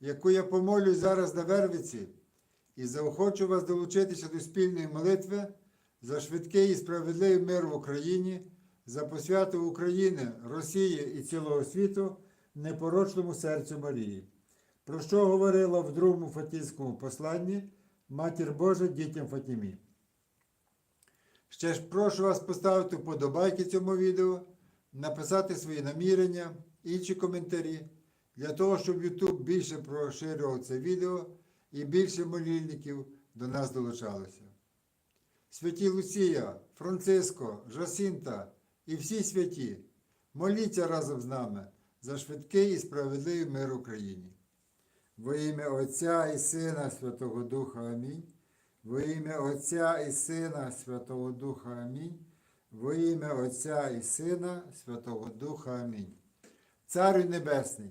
яку я помолюсь зараз на Вервиці, і заохочу вас долучитися до спільної молитви за швидкий і справедливий мир в Україні, за посвяту України, Росії і цілого світу непорочному серцю Марії. Про що говорила в другому Фатійському посланні Матір Божа дітям Фатімі. Ще ж прошу вас поставити вподобайки цьому відео, написати свої намірення, інші коментарі, для того, щоб YouTube більше поширював це відео і більше молільників до нас долучалося. Святі Луція, Франциско, Жасінта і всі святі, моліться разом з нами за швидкий і справедливий мир Україні. Во ім'я Отця і Сина Святого Духа Амінь. Во ім'я Отця і Сина Святого Духа Амінь. Во ім'я Отця і Сина Святого Духа Амінь. Царю Небесний,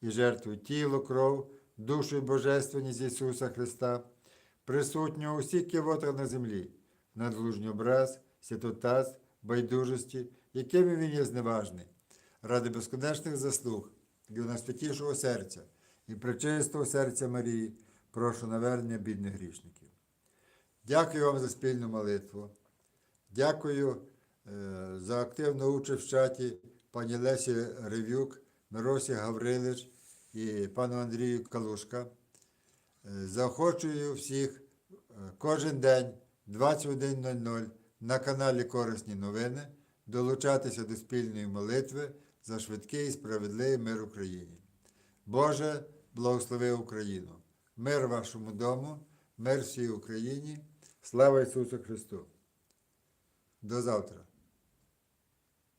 і жертвую тіло, кров, душу і божественність Ісуса Христа, присутнього у всіх кивотах на землі, надлужній образ, святотаз, байдужості, якими він є зневажний, ради безконечних заслуг для найсвятішого серця і пречистого серця Марії, прошу навернення бідних грішників. Дякую вам за спільну молитву. Дякую е, за активну участь в чаті пані Лесі Ревюк, Миросі Гаврилич і пану Андрію Калушка. Е, Заохочую всіх е, кожен день 21.00 на каналі Корисні новини долучатися до спільної молитви за швидкий і справедливий мир Україні. Боже, благослови Україну! Мир вашому дому, мир всій Україні. Слава Ісусу Христу! До завтра.